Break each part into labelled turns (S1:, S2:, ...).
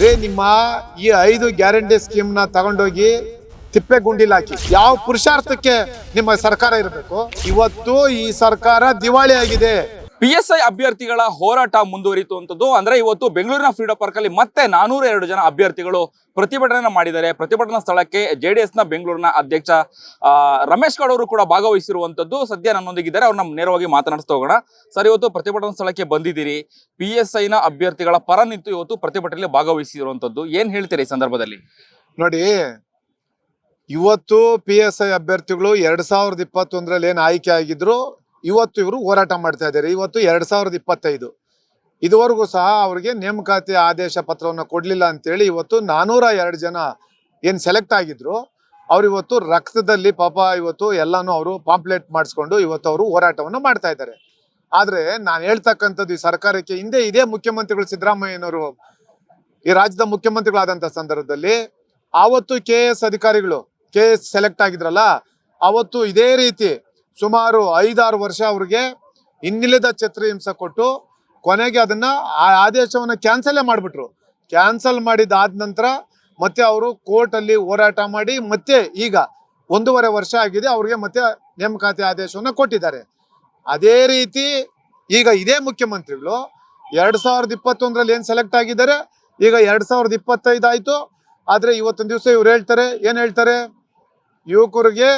S1: ರೇ ನಿಮ್ಮ ಈ ಐದು ಗ್ಯಾರಂಟಿ ಸ್ಕೀಮ್ನ ತಗೊಂಡೋಗಿ ತಿಪ್ಪೆ ಗುಂಡಿಲ್ ಹಾಕಿ. ಯಾವ ಪುರುಷಾರ್ಥಕ್ಕೆ ನಿಮ್ಮ ಸರ್ಕಾರ ಇರಬೇಕು? ಇವತ್ತು ಈ ಸರ್ಕಾರ ದಿವಾಳಿ ಆಗಿದೆ.
S2: ಪಿ ಎಸ್ ಐ ಅಭ್ಯರ್ಥಿಗಳ ಹೋರಾಟ ಮುಂದುವರಿಸುವಂತದ್ದು ಅಂದ್ರೆ ಇವತ್ತು ಬೆಂಗಳೂರಿನ ಫ್ರೀಡಂ ಪಾರ್ಕ್ ಅಲ್ಲಿ ಮತ್ತೆ ನಾನೂರ ಎರಡು ಜನ ಅಭ್ಯರ್ಥಿಗಳು ಪ್ರತಿಭಟನೆ ಮಾಡಿದ್ದಾರೆ. ಪ್ರತಿಭಟನಾ ಸ್ಥಳಕ್ಕೆ ಜೆ ಡಿ ಎಸ್ನ ಬೆಂಗಳೂರಿನ ಅಧ್ಯಕ್ಷ ರಮೇಶ್ ಗೌಡ್ ಅವರು ಕೂಡ ಭಾಗವಹಿಸಿರುವಂತದ್ದು ಸದ್ಯ ನನ್ನೊಂದಿಗಿದ್ದಾರೆ. ಅವ್ರನ್ನ ನೇರವಾಗಿ ಮಾತನಾಡಿಸ್ತಾ ಹೋಗೋಣ. ಸರ್, ಇವತ್ತು ಪ್ರತಿಭಟನಾ ಸ್ಥಳಕ್ಕೆ ಬಂದಿದ್ದೀರಿ. ಪಿ ಎಸ್ ಐ ನ ಅಭ್ಯರ್ಥಿಗಳ ಪರ ನಿಂತು ಇವತ್ತು ಪ್ರತಿಭಟನೆಯಲ್ಲಿ ಭಾಗವಹಿಸಿರುವಂತದ್ದು. ಏನ್ ಹೇಳ್ತೀರಿ ಈ ಸಂದರ್ಭದಲ್ಲಿ?
S1: ನೋಡಿ, ಇವತ್ತು ಪಿ ಎಸ್ ಐ ಅಭ್ಯರ್ಥಿಗಳು ಎರಡ್ ಸಾವಿರದ ಇಪ್ಪತ್ತೊಂದರಲ್ಲಿ ಏನು ಆಯ್ಕೆ ಆಗಿದ್ರು ಇವತ್ತು ಇವರು ಹೋರಾಟ ಮಾಡ್ತಾ ಇದ್ದಾರೆ. ಇವತ್ತು ಎರಡ್ ಸಾವಿರದ ಇಪ್ಪತ್ತೈದು. ಇದುವರೆಗೂ ಸಹ ಅವರಿಗೆ ನೇಮಕಾತಿ ಆದೇಶ ಪತ್ರವನ್ನು ಕೊಡಲಿಲ್ಲ ಅಂತೇಳಿ ಇವತ್ತು ನಾನೂರ ಎರಡು ಜನ ಏನು ಸೆಲೆಕ್ಟ್ ಆಗಿದ್ರು, ಅವ್ರು ಇವತ್ತು ರಕ್ತದಲ್ಲಿ ಪಾಪ ಇವತ್ತು ಎಲ್ಲಾನು ಅವರು ಪಾಂಪ್ಲೆಟ್ ಮಾಡಿಸ್ಕೊಂಡು ಇವತ್ತು ಅವರು ಹೋರಾಟವನ್ನು ಮಾಡ್ತಾ ಇದ್ದಾರೆ. ಆದ್ರೆ ನಾನು ಹೇಳ್ತಕ್ಕಂಥದ್ದು ಈ ಸರ್ಕಾರಕ್ಕೆ ಹಿಂದೆ ಇದೇ ಮುಖ್ಯಮಂತ್ರಿಗಳು ಸಿದ್ದರಾಮಯ್ಯನವರು, ಈ ರಾಜ್ಯದ ಮುಖ್ಯಮಂತ್ರಿಗಳಾದಂಥ ಸಂದರ್ಭದಲ್ಲಿ ಆವತ್ತು ಕೆ ಎಸ್ ಅಧಿಕಾರಿಗಳು ಕೆ ಎಸ್ ಸೆಲೆಕ್ಟ್ ಆಗಿದ್ರಲ್ಲ, ಅವತ್ತು ಇದೇ ರೀತಿ ಸುಮಾರು ಐದಾರು ವರ್ಷ ಅವ್ರಿಗೆ ಇನ್ನಿಲ್ಲದ ಹಿಂಸೆ ಕೊಟ್ಟು ಕೊನೆಗೆ ಅದನ್ನ ಆ ಆದೇಶವನ್ನು ಕ್ಯಾನ್ಸಲೇ ಮಾಡಿಬಿಟ್ರು. ಕ್ಯಾನ್ಸಲ್ ಮಾಡಿದಾದ ನಂತರ ಮತ್ತೆ ಅವರು ಕೋರ್ಟಲ್ಲಿ ಹೋರಾಟ ಮಾಡಿ ಮತ್ತೆ ಈಗ ಒಂದೂವರೆ ವರ್ಷ ಆಗಿದೆ ಅವ್ರಿಗೆ ಮತ್ತೆ ನೇಮಕಾತಿ ಆದೇಶವನ್ನು ಕೊಟ್ಟಿದ್ದಾರೆ. ಅದೇ ರೀತಿ ಈಗ ಇದೇ ಮುಖ್ಯಮಂತ್ರಿಗಳು ಎರಡ್ ಸಾವಿರದ ಇಪ್ಪತ್ತೊಂದರಲ್ಲಿ ಏನು ಸೆಲೆಕ್ಟ್ ಆಗಿದ್ದಾರೆ? ಈಗ ಎರಡ್ ಸಾವಿರದ ಇಪ್ಪತ್ತೈದು ಆಯಿತು. ಆದರೆ ಇವತ್ತೊಂದು ದಿವಸ ಇವ್ರು ಹೇಳ್ತಾರೆ, ಏನು ಹೇಳ್ತಾರೆ? ಯುವಕರಿಗೆ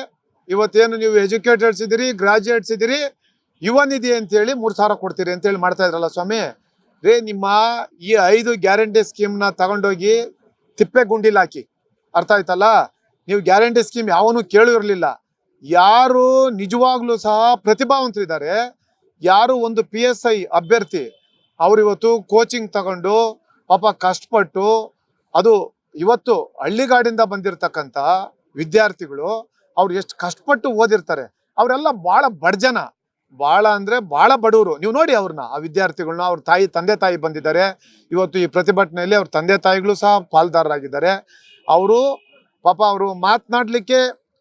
S1: ಇವತ್ತೇನು ನೀವು ಎಜುಕೇಟೆಡ್ಸ್ ಇದ್ದೀರಿ ಗ್ರಾಜುಯೇಟ್ಸ್ ಇದ್ದೀರಿ, ಯುವ ನಿಧಿ ಅಂತೇಳಿ ಮೂರು ಸಾವಿರ ಕೊಡ್ತೀರಿ ಅಂತೇಳಿ ಮಾಡ್ತಾ ಇದ್ರಲ್ಲ ಸ್ವಾಮಿ. ರೇ, ನಿಮ್ಮ ಈ ಐದು ಗ್ಯಾರಂಟಿ ಸ್ಕೀಮ್ನ ತಗೊಂಡೋಗಿ ತಿಪ್ಪೆ ಗುಂಡಿಲ್ ಹಾಕಿ. ಅರ್ಥ ಆಯ್ತಲ್ಲ? ನೀವು ಗ್ಯಾರಂಟಿ ಸ್ಕೀಮ್ ಯಾವನು ಕೇಳಿರಲಿಲ್ಲ. ಯಾರು ನಿಜವಾಗ್ಲೂ ಸಹ ಪ್ರತಿಭಾವಂತರಿದ್ದಾರೆ ಯಾರು ಒಂದು ಪಿ ಎಸ್ ಐ ಅಭ್ಯರ್ಥಿ, ಅವರಿವತ್ತು ಕೋಚಿಂಗ್ ತಗೊಂಡು, ಪಾಪ ಕಷ್ಟಪಟ್ಟು, ಅದು ಇವತ್ತು ಹಳ್ಳಿಗಾಡಿಂದ ಬಂದಿರತಕ್ಕಂಥ ವಿದ್ಯಾರ್ಥಿಗಳು ಅವ್ರು ಎಷ್ಟು ಕಷ್ಟಪಟ್ಟು ಓದಿರ್ತಾರೆ, ಅವರೆಲ್ಲ ಭಾಳ ಬಡ್ಜನ. ಭಾಳ ಅಂದ್ರೆ ಭಾಳ ಬಡವರು ನೀವು ನೋಡಿ ಅವ್ರನ್ನ ಆ ವಿದ್ಯಾರ್ಥಿಗಳನ್ನ ಅವ್ರ ತಾಯಿ, ತಂದೆ ತಾಯಿ ಬಂದಿದ್ದಾರೆ. ಇವತ್ತು ಈ ಪ್ರತಿಭಟನೆಯಲ್ಲಿ ಅವ್ರ ತಂದೆ ತಾಯಿಗಳು ಸಹ ಪಾಲ್ದಾರರಾಗಿದ್ದಾರೆ. ಅವರು ಪಾಪ ಅವರು ಮಾತನಾಡಲಿಕ್ಕೆ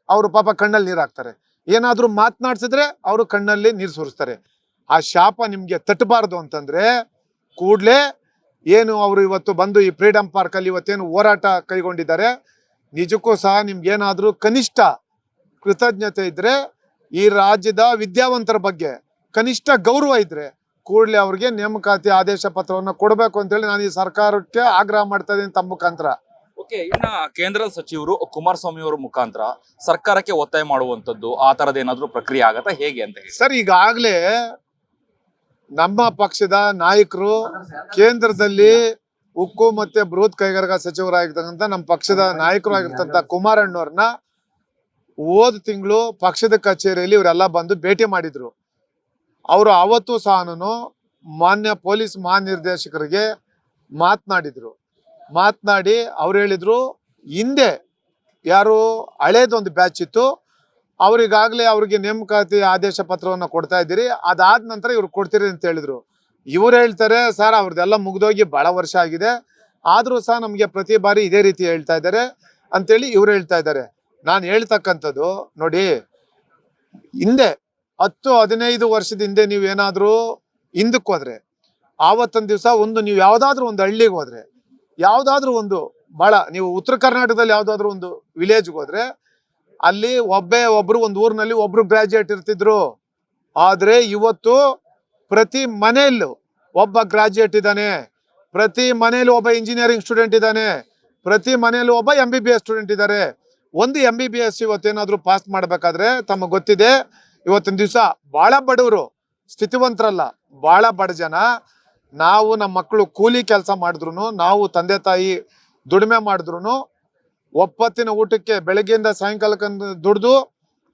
S1: ಅವರು ಪಾಪ ಕಣ್ಣಲ್ಲಿ ನೀರು ಹಾಕ್ತಾರೆ ಏನಾದರೂ ಮಾತನಾಡ್ಸಿದ್ರೆ ಅವರು ಕಣ್ಣಲ್ಲಿ ನೀರು ಸುರಿಸ್ತಾರೆ. ಆ ಶಾಪ ನಿಮಗೆ ತಟ್ಟಬಾರ್ದು ಅಂತಂದ್ರೆ ಕೂಡಲೇ ಏನು ಅವರು ಇವತ್ತು ಬಂದು ಈ ಫ್ರೀಡಂ ಪಾರ್ಕ್ ಅಲ್ಲಿ ಇವತ್ತೇನು ಹೋರಾಟ ಕೈಗೊಂಡಿದ್ದಾರೆ, ನಿಜಕ್ಕೂ ಸಹ ನಿಮ್ಗೆ ಏನಾದರೂ ಕನಿಷ್ಠ ಕೃತಜ್ಞತೆ ಇದ್ರೆ ಈ ರಾಜ್ಯದ ವಿದ್ಯಾವಂತರ ಬಗ್ಗೆ ಕನಿಷ್ಠ ಗೌರವ ಇದ್ರೆ ಕೂಡಲೇ ಅವ್ರಿಗೆ ನೇಮಕಾತಿ ಆದೇಶ ಪತ್ರವನ್ನು ಕೊಡಬೇಕು ಅಂತೇಳಿ ನಾನು ಈ ಸರ್ಕಾರಕ್ಕೆ ಆಗ್ರಹ ಮಾಡ್ತಾ ಇದ್ದೀನಿ ತಮ್ಮ ಮುಖಾಂತರ.
S2: ಓಕೆ ಇನ್ನ ಕೇಂದ್ರ ಸಚಿವರು ಕುಮಾರಸ್ವಾಮಿ ಅವರ ಮುಖಾಂತರ ಸರ್ಕಾರಕ್ಕೆ ಒತ್ತಾಯ ಮಾಡುವಂತದ್ದು ಆ ತರದ ಏನಾದ್ರೂ ಪ್ರಕ್ರಿಯೆ ಆಗತ್ತಾ? ಹೇಗೆ ಅಂತ ಹೇಳಿ.
S1: ಸರ್ ಈಗಾಗಲೇ ನಮ್ಮ ಪಕ್ಷದ ನಾಯಕರು ಕೇಂದ್ರದಲ್ಲಿ ಉಕ್ಕು ಮತ್ತೆ ಬೃಹತ್ ಕೈಗಾರಿಕಾ ಸಚಿವರಾಗಿರ್ತಕ್ಕಂಥ ನಮ್ಮ ಪಕ್ಷದ ನಾಯಕರು ಆಗಿರ್ತಕ್ಕಂಥ ಕುಮಾರಣ್ಣವ್ರನ್ನ ಹೋದ ತಿಂಗಳು ಪಕ್ಷದ ಕಚೇರಿಯಲ್ಲಿ ಇವರೆಲ್ಲ ಬಂದು ಭೇಟಿ ಮಾಡಿದ್ರು. ಅವರು ಅವತ್ತು ಸಹನೂ ಮಾನ್ಯ ಪೊಲೀಸ್ ಮಹಾನಿರ್ದೇಶಕರಿಗೆ ಮಾತನಾಡಿದ್ರು. ಮಾತನಾಡಿ ಅವ್ರು ಹೇಳಿದ್ರು, ಹಿಂದೆ ಯಾರು ಹಳೇದೊಂದು ಬ್ಯಾಚ್ ಇತ್ತು, ಅವರಿಗಾಗಲೇ ಅವ್ರಿಗೆ ನೇಮಕಾತಿ ಆದೇಶ ಪತ್ರವನ್ನು ಕೊಡ್ತಾ ಇದ್ದೀರಿ, ಅದಾದ ನಂತರ ಇವ್ರು ಕೊಡ್ತೀರಿ ಅಂತ ಹೇಳಿದ್ರು. ಇವ್ರು ಹೇಳ್ತಾರೆ, ಸರ್ ಅವ್ರದ್ದೆಲ್ಲ ಮುಗ್ದೋಗಿ ಬಹಳ ವರ್ಷ ಆಗಿದೆ. ಆದರೂ ಸಹ ನಮಗೆ ಪ್ರತಿ ಬಾರಿ ಇದೇ ರೀತಿ ಹೇಳ್ತಾ ಇದ್ದಾರೆ ಅಂತೇಳಿ ಇವ್ರು ಹೇಳ್ತಾ ಇದ್ದಾರೆ. ನಾನು ಹೇಳ್ತಕ್ಕಂಥದ್ದು ನೋಡಿ, ಹಿಂದೆ ಹತ್ತು, ಹದಿನೈದು ವರ್ಷದ ಹಿಂದೆ ನೀವು ಏನಾದರೂ ಹಿಂದಕ್ಕೆ ಹೋದ್ರೆ, ಆವತ್ತೊಂದು ದಿವಸ ಒಂದು ನೀವು ಯಾವುದಾದ್ರೂ ಒಂದು ಹಳ್ಳಿಗೆ ಹೋದ್ರೆ, ಯಾವುದಾದ್ರೂ ಒಂದು ಭಾಳ ನೀವು ಉತ್ತರ ಕರ್ನಾಟಕದಲ್ಲಿ ಯಾವುದಾದ್ರೂ ಒಂದು ವಿಲೇಜ್ಗೆ ಹೋದ್ರೆ, ಅಲ್ಲಿ ಒಬ್ಬೇ ಒಬ್ರು ಒಂದು ಊರಿನಲ್ಲಿ ಒಬ್ರು ಗ್ರಾಜುಯೇಟ್ ಇರ್ತಿದ್ರು. ಆದರೆ ಇವತ್ತು ಪ್ರತಿ ಮನೆಯಲ್ಲೂ ಒಬ್ಬ ಗ್ರಾಜ್ಯುಯೇಟ್ ಇದ್ದಾನೆ, ಪ್ರತಿ ಮನೆಯಲ್ಲೂ ಒಬ್ಬ ಇಂಜಿನಿಯರಿಂಗ್ ಸ್ಟೂಡೆಂಟ್ ಇದ್ದಾನೆ, ಪ್ರತಿ ಮನೆಯಲ್ಲೂ ಒಬ್ಬ M B B S student ಇದ್ದಾರೆ. ಒಂದು ಎಂ ಬಿ ಬಿ ಎಸ್ ಇವತ್ತೇನಾದರೂ ಪಾಸ್ ಮಾಡಬೇಕಾದ್ರೆ ತಮಗೆ ಗೊತ್ತಿದೆ, ಇವತ್ತಿನ ದಿವಸ ಭಾಳ ಬಡವರು, ಸ್ಥಿತಿವಂತರಲ್ಲ ಭಾಳ ಬಡ ಜನ. ನಾವು ನಮ್ಮ ಮಕ್ಕಳು ಕೂಲಿ ಕೆಲಸ ಮಾಡಿದ್ರು ನಾವು ತಂದೆ ತಾಯಿ ದುಡಿಮೆ ಮಾಡಿದ್ರು ಒಪ್ಪತ್ತಿನ ಊಟಕ್ಕೆ ಬೆಳಗ್ಗೆಯಿಂದ ಸಾಯಂಕಾಲಕ್ಕೆ ದುಡ್ದು,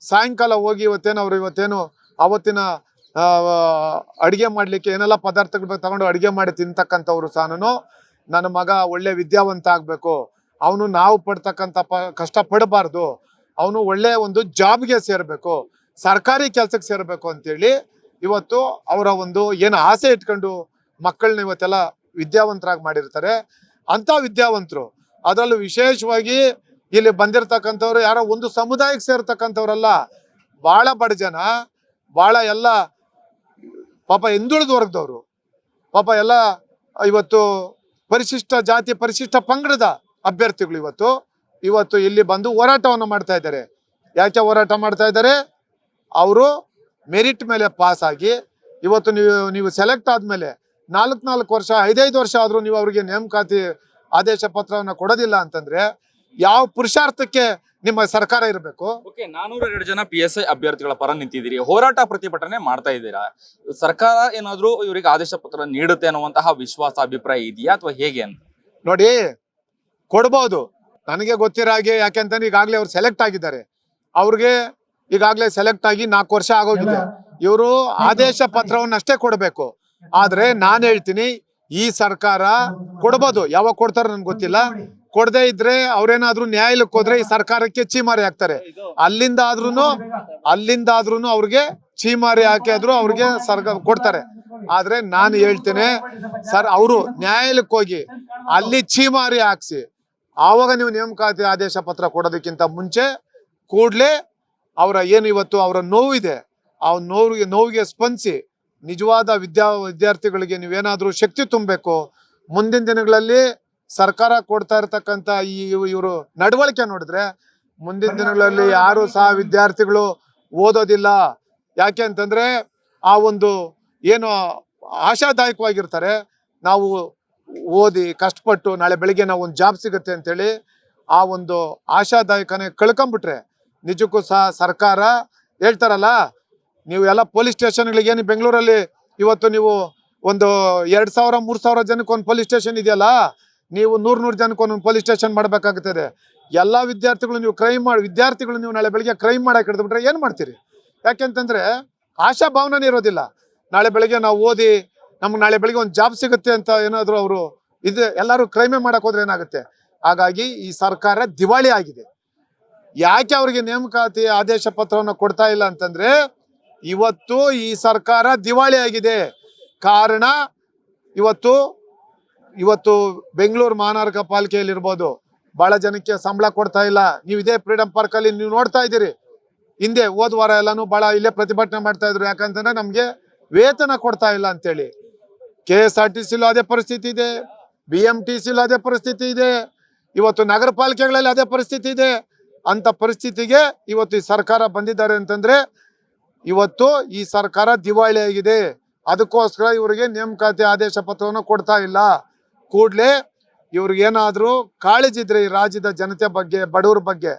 S1: ಸಾಯಂಕಾಲ ಹೋಗಿ ಇವತ್ತೇನು ಅವರು ಇವತ್ತೇನು ಅವತ್ತಿನ ಅಡಿಗೆ ಮಾಡ್ಲಿಕ್ಕೆ ಏನೆಲ್ಲ ಪದಾರ್ಥಗಳು ತಗೊಂಡು ಅಡಿಗೆ ಮಾಡಿ ತಿಂತಕ್ಕಂಥವ್ರು ಸಹ ನನ್ನ ಮಗ ಒಳ್ಳೆ ವಿದ್ಯಾವಂತ ಆಗ್ಬೇಕು. ಅವನು ನಾವು ಪಡ್ತಕ್ಕಂಥ ಪ, ಕಷ್ಟ ಪಡಬಾರ್ದು. ಅವನು ಒಳ್ಳೆ ಒಂದು ಜಾಬ್ಗೆ ಸೇರಬೇಕು. ಸರ್ಕಾರಿ ಕೆಲಸಕ್ಕೆ ಸೇರಬೇಕು ಅಂತೇಳಿ ಇವತ್ತು ಅವರ ಒಂದು ಏನು ಆಸೆ ಇಟ್ಕೊಂಡು ಮಕ್ಕಳನ್ನ ಇವತ್ತೆಲ್ಲ ವಿದ್ಯಾವಂತರಾಗಿ ಮಾಡಿರ್ತಾರೆ. ಅಂಥ ವಿದ್ಯಾವಂತರು, ಅದರಲ್ಲೂ ವಿಶೇಷವಾಗಿ ಇಲ್ಲಿ ಬಂದಿರತಕ್ಕಂಥವ್ರು ಯಾರೋ ಒಂದು ಸಮುದಾಯಕ್ಕೆ ಸೇರ್ತಕ್ಕಂಥವ್ರಲ್ಲ, ಭಾಳ ಬಡ ಜನ, ಭಾಳ ಎಲ್ಲ ಪಾಪ ಹಿಂದುಳಿದ ವರ್ಗದವರು ಪಾಪ ಎಲ್ಲ ಇವತ್ತು ಪರಿಶಿಷ್ಟ ಜಾತಿ ಪರಿಶಿಷ್ಟ ಪಂಗಡದ ಅಭ್ಯರ್ಥಿಗಳು ಇವತ್ತು. ಇವತ್ತು ಇಲ್ಲಿ ಬಂದು ಹೋರಾಟವನ್ನು ಮಾಡ್ತಾ ಇದ್ದಾರೆ. ಯಾಕೆ ಹೋರಾಟ ಮಾಡ್ತಾ ಇದ್ದಾರೆ? ಅವರು ಮೆರಿಟ್ ಮೇಲೆ ಪಾಸ್ ಆಗಿ ಇವತ್ತು ನೀವು ನೀವು ಸೆಲೆಕ್ಟ್ ಆದಮೇಲೆ ನಾಲ್ಕು ನಾಲ್ಕು ವರ್ಷ ಐದೈದು ವರ್ಷ ಆದರೂ ನೀವು ಅವರಿಗೆ ನೇಮಕಾತಿ ಆದೇಶ ಪತ್ರವನ್ನು ಕೊಡೋದಿಲ್ಲ ಅಂತಂದ್ರೆ ಯಾವ ಪುರುಷಾರ್ಥಕ್ಕೆ ನಿಮ್ಮ ಸರ್ಕಾರ ಇರಬೇಕು?
S2: ಓಕೆ ನಾನೂರ ಎರಡು ಜನ ಪಿ ಎಸ್ ಐ ಅಭ್ಯರ್ಥಿಗಳ ಪರ ನಿಂತಿದ್ದೀರಿ. ಹೋರಾಟ ಪ್ರತಿಭಟನೆ ಮಾಡ್ತಾ ಇದ್ದೀರಾ? ಸರ್ಕಾರ ಏನಾದರೂ ಇವರಿಗೆ ಆದೇಶ ಪತ್ರ ನೀಡುತ್ತೆ ಅನ್ನುವಂತಹ ವಿಶ್ವಾಸ ಅಭಿಪ್ರಾಯ ಇದೆಯಾ ಅಥವಾ ಹೇಗೆ ಅಂತ?
S1: ನೋಡಿ ಕೊಡ್ಬೋದು. ನನಗೆ ಗೊತ್ತಿರೋ ಹಾಗೆ ಯಾಕೆಂತಂದ್ರೆ ಈಗಾಗಲೇ ಅವ್ರು ಸೆಲೆಕ್ಟ್ ಆಗಿದ್ದಾರೆ. ಅವ್ರಿಗೆ ಈಗಾಗಲೇ ಸೆಲೆಕ್ಟ್ ಆಗಿ ನಾಲ್ಕು ವರ್ಷ ಆಗೋಗಿದೆ. ಇವರು ಆದೇಶ ಪತ್ರವನ್ನು ಅಷ್ಟೇ ಕೊಡಬೇಕು. ಆದರೆ ನಾನು ಹೇಳ್ತೀನಿ, ಈ ಸರ್ಕಾರ ಕೊಡ್ಬೋದು. ಯಾವಾಗ ಕೊಡ್ತಾರೋ ನನ್ಗೆ ಗೊತ್ತಿಲ್ಲ. ಕೊಡದೇ ಇದ್ರೆ ಅವ್ರೇನಾದ್ರೂ ನ್ಯಾಯಾಲಯಕ್ಕೆ ಹೋದ್ರೆ ಈ ಸರ್ಕಾರಕ್ಕೆ ಚೀಮಾರಿ ಹಾಕ್ತಾರೆ. ಅಲ್ಲಿಂದ ಆದ್ರೂ ಅಲ್ಲಿಂದ ಆದ್ರೂ ಅವ್ರಿಗೆ ಚೀಮಾರಿ ಹಾಕಿ ಆದ್ರೂ ಅವ್ರಿಗೆ ಸರ್ಕಾರ ಕೊಡ್ತಾರೆ. ಆದ್ರೆ ನಾನು ಹೇಳ್ತೇನೆ, ಸರ್, ಅವರು ನ್ಯಾಯಾಲಯಕ್ಕೆ ಹೋಗಿ ಅಲ್ಲಿ ಚೀಮಾರಿ ಹಾಕ್ಸಿ ಆವಾಗ ನೀವು ನೇಮಕಾತಿ ಆದೇಶ ಪತ್ರ ಕೊಡೋದಕ್ಕಿಂತ ಮುಂಚೆ ಕೂಡಲೇ ಅವರ ಏನು ಇವತ್ತು ಅವರ ನೋವಿದೆ, ಆ ನೋವಿಗೆ ನೋವಿಗೆ ಸ್ಪಂದಿಸಿ ನಿಜವಾದ ವಿದ್ಯಾ, ವಿದ್ಯಾರ್ಥಿಗಳಿಗೆ ನೀವೇನಾದರೂ ಶಕ್ತಿ ತುಂಬಬೇಕು. ಮುಂದಿನ ದಿನಗಳಲ್ಲಿ ಸರ್ಕಾರ ಕೊಡ್ತಾ ಇರತಕ್ಕಂತ ಈ ಇವರು ನಡವಳಿಕೆ ನೋಡಿದ್ರೆ ಮುಂದಿನ ದಿನಗಳಲ್ಲಿ ಯಾರು ಸಹ ವಿದ್ಯಾರ್ಥಿಗಳು ಓದೋದಿಲ್ಲ. ಯಾಕೆ ಅಂತಂದ್ರೆ ಆ ಒಂದು ಏನು ಆಶಾದಾಯಕವಾಗಿರ್ತಾರೆ. ನಾವು ಓದಿ ಕಷ್ಟಪಟ್ಟು ನಾಳೆ ಬೆಳಿಗ್ಗೆ ನಾವು ಒಂದು ಜಾಬ್ ಸಿಗುತ್ತೆ ಅಂತೇಳಿ ಆ ಒಂದು ಆಶಾದಾಯಕನೇ ಕಳ್ಕೊಂಬಿಟ್ರೆ ನಿಜಕ್ಕೂ ಸಹ ಸರ್ಕಾರ ಹೇಳ್ತಾರಲ್ಲ, ನೀವು ಎಲ್ಲ ಪೊಲೀಸ್ ಸ್ಟೇಷನ್ಗಳಿಗೆ ಏನು ಬೆಂಗಳೂರಲ್ಲಿ ಇವತ್ತು ನೀವು ಒಂದು ಎರಡು ಸಾವಿರ, ಮೂರು ಸಾವಿರ ಜನಕ್ಕೆ ಒಂದು ಪೊಲೀಸ್ ಸ್ಟೇಷನ್ ಇದೆಯಲ್ಲ, ನೀವು ನೂರು ನೂರು ಜನಕ್ಕೆ ಒಂದೊಂದು ಪೊಲೀಸ್ ಸ್ಟೇಷನ್ ಮಾಡಬೇಕಾಗುತ್ತದೆ ಎಲ್ಲ ವಿದ್ಯಾರ್ಥಿಗಳು ನೀವು ಕ್ರೈಮ್ ಮಾಡಿ, ವಿದ್ಯಾರ್ಥಿಗಳು ನೀವು ನಾಳೆ ಬೆಳಿಗ್ಗೆ ಕ್ರೈಮ್ ಮಾಡಕ್ಕೆ ಹಿಡಿದ್ಬಿಟ್ರೆ ಏನು ಮಾಡ್ತೀರಿ? ಯಾಕೆಂತಂದರೆ ಆಶಾ ಭಾವನೆ ಇರೋದಿಲ್ಲ. ನಾಳೆ ಬೆಳಿಗ್ಗೆ ನಾವು ಓದಿ ನಮ್ಗೆ ನಾಳೆ ಬೆಳಿಗ್ಗೆ ಒಂದು ಜಾಬ್ ಸಿಗುತ್ತೆ ಅಂತ ಏನಾದರೂ ಅವರು ಇದು ಎಲ್ಲರೂ ಕ್ರೈಮೇ ಮಾಡಕ್ಕೆ ಹೋದ್ರೆ ಏನಾಗುತ್ತೆ? ಹಾಗಾಗಿ ಈ ಸರ್ಕಾರ ದಿವಾಳಿ ಆಗಿದೆ. ಯಾಕೆ ಅವರಿಗೆ ನೇಮಕಾತಿ ಆದೇಶ ಪತ್ರವನ್ನು ಕೊಡ್ತಾ ಇಲ್ಲ ಅಂತಂದ್ರೆ ಇವತ್ತು ಈ ಸರ್ಕಾರ ದಿವಾಳಿ ಆಗಿದೆ. ಕಾರಣ ಇವತ್ತು ಇವತ್ತು ಬೆಂಗಳೂರು ಮಹಾನಗರ ಪಾಲಿಕೆಯಲ್ಲಿರ್ಬೋದು. ಭಾಳ ಜನಕ್ಕೆ ಸಂಬಳ ಕೊಡ್ತಾ ಇಲ್ಲ. ನೀವು ಇದೇ ಫ್ರೀಡಂ ಪಾರ್ಕಲ್ಲಿ ನೀವು ನೋಡ್ತಾ ಇದ್ದೀರಿ. ಹಿಂದೆ ಹೋದ ವಾರ ಎಲ್ಲಾನು ಬಹಳ ಇಲ್ಲೇ ಪ್ರತಿಭಟನೆ ಮಾಡ್ತಾ ಇದ್ರು. ಯಾಕಂತಂದ್ರೆ ನಮ್ಗೆ ವೇತನ ಕೊಡ್ತಾ ಇಲ್ಲ ಅಂತೇಳಿ. ಕೆ ಎಸ್ ಆರ್ ಟಿ ಸಿಲೂ ಅದೇ ಪರಿಸ್ಥಿತಿ ಇದೆ ಬಿ ಎಂ ಟಿ ಸಿಲೂ ಅದೇ ಪರಿಸ್ಥಿತಿ ಇದೆ, ಇವತ್ತು ನಗರ ಪಾಲಿಕೆಗಳಲ್ಲಿ ಅದೇ ಪರಿಸ್ಥಿತಿ ಇದೆ. ಅಂತ ಪರಿಸ್ಥಿತಿಗೆ ಇವತ್ತು ಈ ಸರ್ಕಾರ ಬಂದಿದ್ದಾರೆ ಅಂತಂದ್ರೆ ಇವತ್ತು ಈ ಸರ್ಕಾರ ದಿವಾಳಿ ಆಗಿದೆ. ಅದಕ್ಕೋಸ್ಕರ ಇವರಿಗೆ ನೇಮಕಾತಿ ಆದೇಶ ಪತ್ರವನ್ನು ಕೊಡ್ತಾ ಇಲ್ಲ. ಕೂಡಲೇ ಇವ್ರಿಗೇನಾದ್ರೂ ಕಾಳಜಿದ್ರೆ ಈ ರಾಜ್ಯದ ಜನತೆ ಬಗ್ಗೆ, ಬಡವ್ರ ಬಗ್ಗೆ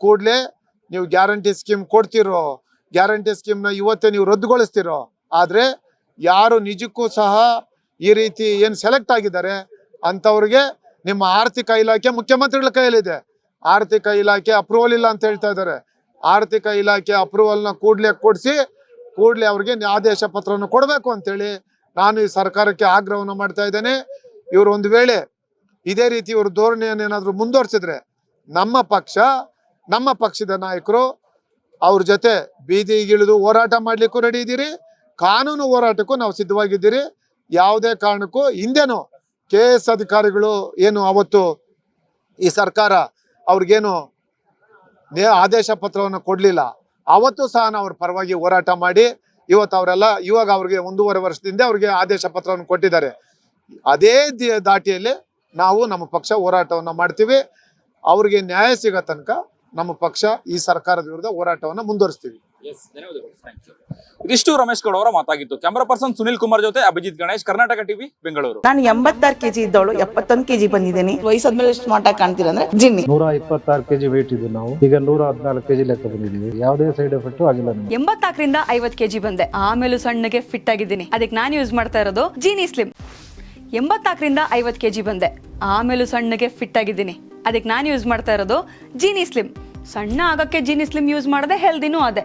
S1: ಕೂಡಲೇ ನೀವು ಗ್ಯಾರಂಟಿ ಸ್ಕೀಮ್ ಕೊಡ್ತಿರೋ, ಗ್ಯಾರಂಟಿ ಸ್ಕೀಮ್ನ ಇವತ್ತೇ ನೀವು ರದ್ದುಗೊಳಿಸ್ತಿರೋ, ಆದ್ರೆ ಯಾರು ನಿಜಕ್ಕೂ ಸಹ ಈ ರೀತಿ ಏನು ಸೆಲೆಕ್ಟ್ ಆಗಿದ್ದಾರೆ ಅಂಥವ್ರಿಗೆ ನಿಮ್ಮ ಆರ್ಥಿಕ ಇಲಾಖೆ ಮುಖ್ಯಮಂತ್ರಿಗಳ ಕೈಯಲ್ಲಿದೆ. ಆರ್ಥಿಕ ಇಲಾಖೆ ಅಪ್ರೂವಲ್ ಇಲ್ಲ ಅಂತ ಹೇಳ್ತಾ ಇದ್ದಾರೆ. ಆರ್ಥಿಕ ಇಲಾಖೆ ಅಪ್ರೂವಲ್ನ ಕೂಡಲೇ ಕೊಡಿಸಿ, ಕೂಡಲೇ ಅವ್ರಿಗೆ ಆದೇಶ ಪತ್ರವನ್ನು ಕೊಡಬೇಕು ಅಂತೇಳಿ ನಾನು ಈ ಸರ್ಕಾರಕ್ಕೆ ಆಗ್ರಹವನ್ನು ಮಾಡ್ತಾ ಇದ್ದೇನೆ. ಇವರು ಒಂದು ವೇಳೆ ಇದೇ ರೀತಿ ಇವರು ಧೋರಣೆಯನ್ನು ಏನಾದರೂ ಮುಂದುವರಿಸಿದ್ರೆ ನಮ್ಮ ಪಕ್ಷ, ನಮ್ಮ ಪಕ್ಷದ ನಾಯಕರು ಅವ್ರ ಜೊತೆ ಬೀದಿಗಿಳಿದು ಹೋರಾಟ ಮಾಡಲಿಕ್ಕೂ ರೆಡಿ ಇದ್ದೀರಿ ಕಾನೂನು ಹೋರಾಟಕ್ಕೂ ನಾವು ಸಿದ್ಧವಾಗಿದ್ದೀರಿ. ಯಾವುದೇ ಕಾರಣಕ್ಕೂ ಹಿಂದೆನೂ ಕೆ ಎಸ್ ಅಧಿಕಾರಿಗಳು ಏನು ಅವತ್ತು ಈ ಸರ್ಕಾರ ಅವ್ರಿಗೇನು ನೇ ಆದೇಶ ಪತ್ರವನ್ನು ಕೊಡಲಿಲ್ಲ. ಅವತ್ತು ಸಹ ನಾವು ಅವ್ರ ಪರವಾಗಿ ಹೋರಾಟ ಮಾಡಿ ಇವತ್ತು ಅವರೆಲ್ಲ ಇವಾಗ ಅವ್ರಿಗೆ ಒಂದೂವರೆ ವರ್ಷದಿಂದ ಅವ್ರಿಗೆ ಆದೇಶ ಪತ್ರವನ್ನು ಕೊಟ್ಟಿದ್ದಾರೆ. ಅದೇ ದಾಟಿಯಲ್ಲಿ ನಾವು ನಮ್ಮ ಪಕ್ಷ ಹೋರಾಟವನ್ನು ಮಾಡ್ತೀವಿ. ಅವ್ರಿಗೆ ನ್ಯಾಯ ಸಿಗೋ ತನಕ ನಮ್ಮ ಪಕ್ಷ ಈ ಸರ್ಕಾರದ ವಿರುದ್ಧ ಹೋರಾಟವನ್ನು ಮುಂದುವರಿಸ್ತೀವಿ.
S2: ಇದಿಷ್ಟು ರಮೇಶ್ ಗೌಡ ಅವರ ಮಾತಾಗಿತ್ತು. ಕ್ಯಾಮರಾ ಪರ್ಸನ್ ಸುನಿಲ್ ಕುಮಾರ್ ಜೊತೆ ಅಭಿಜಿತ್ ಗಣೇಶ್ ಕರ್ನಾಟಕ ಟಿವಿ ಬೆಂಗಳೂರು
S3: ನಾನು ಎಂಬತ್ತಾರು ಕೆಜಿ ಇದ್ದವಳು ಎಪ್ಪತ್ತೊಂದು ಕೆಜಿ ಬಂದಿದ್ದೀನಿ. ವಯಸ್ಸಾದ್ಮೇಲೆ ಎಷ್ಟು ಮಾಟ ಕಾಣ್ತೀರಾ ಅಂದ್ರೆ ಜಿನ್ನಿ.
S4: ನೂರ ಇಪ್ಪತ್ತಾರು ಕೆಜಿ ವೇಟ್ ಇದ್ದು ನಾವು. ಈಗ ನೂರ ಹದಿನಾಲ್ಕು ಕೆಜಿ ಲೆಕ್ಕ ಬಂದಿದ್ದೀವಿ. ಯಾವುದೇ ಸೈಡ್ ಎಫೆಕ್ಟ್ ಆಗಿಲ್ಲ ಎಂಬತ್ತಾಕರಿಂದ
S5: ಎಂಬತ್ನಾಲ್ಕರಿಂದ ಐವತ್ ಕೆಜಿ ಬಂದೆ. ಆಮೇಲೂ ಸಣ್ಣಗೆ ಫಿಟ್ ಆಗಿದ್ದೀನಿ. ಅದಕ್ಕೆ ನಾನು ಯೂಸ್ ಮಾಡ್ತಾ ಇರೋದು ಜೀನಿ ಸ್ಲಿಮ್ ಎಂಬತ್ನಾಲ್ಕರಿಂದ ಐವತ್ತು ಕೆಜಿ ಬಂದೆ. ಆಮೇಲೂ ಸಣ್ಣಗೆ ಫಿಟ್ ಆಗಿದ್ದೀನಿ. ಅದಕ್ಕೆ ನಾನು ಯೂಸ್ ಮಾಡ್ತಾ ಇರೋದು ಜೀನಿ ಸ್ಲಿಮ್ ಸಣ್ಣ ಆಗಕ್ಕೆ ಜೀನಿ ಸ್ಲಿಮ್ ಯೂಸ್ ಮಾಡದೆ ಹೆಲ್ದಿನೂ ಅದೇ.